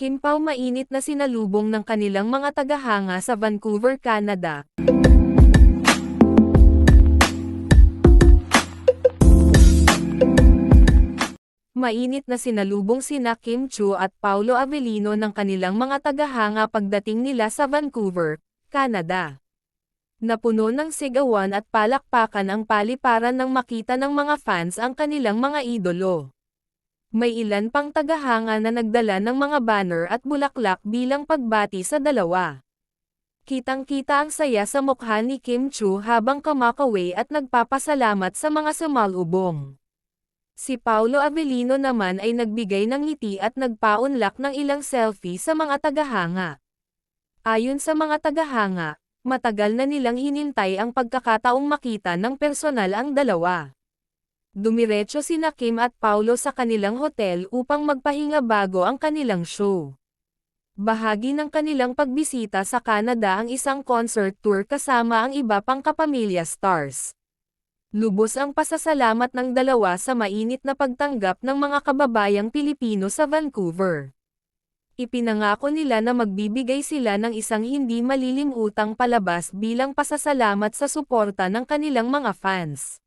Kim Pao mainit na sinalubong ng kanilang mga tagahanga sa Vancouver, Canada. Mainit na sinalubong sina Kim Chu at Paulo Avellino ng kanilang mga tagahanga pagdating nila sa Vancouver, Canada. Napuno ng sigawan at palakpakan ang paliparan nang makita ng mga fans ang kanilang mga idolo. May ilan pang tagahanga na nagdala ng mga banner at bulaklak bilang pagbati sa dalawa. Kitang-kita ang saya sa mukha ni Kim Chu habang kumakaway at nagpapasalamat sa mga sumalubong. Si Paulo Avellino naman ay nagbigay ng ngiti at nagpaunlak ng ilang selfie sa mga tagahanga. Ayon sa mga tagahanga, matagal na nilang hinintay ang pagkakataong makita ng personal ang dalawa. Dumiretso sina Kim at Paulo sa kanilang hotel upang magpahinga bago ang kanilang show. Bahagi ng kanilang pagbisita sa Canada ang isang concert tour kasama ang iba pang kapamilya stars. Lubos ang pasasalamat ng dalawa sa mainit na pagtanggap ng mga kababayang Pilipino sa Vancouver. Ipinangako nila na magbibigay sila ng isang hindi malilimutang palabas bilang pasasalamat sa suporta ng kanilang mga fans.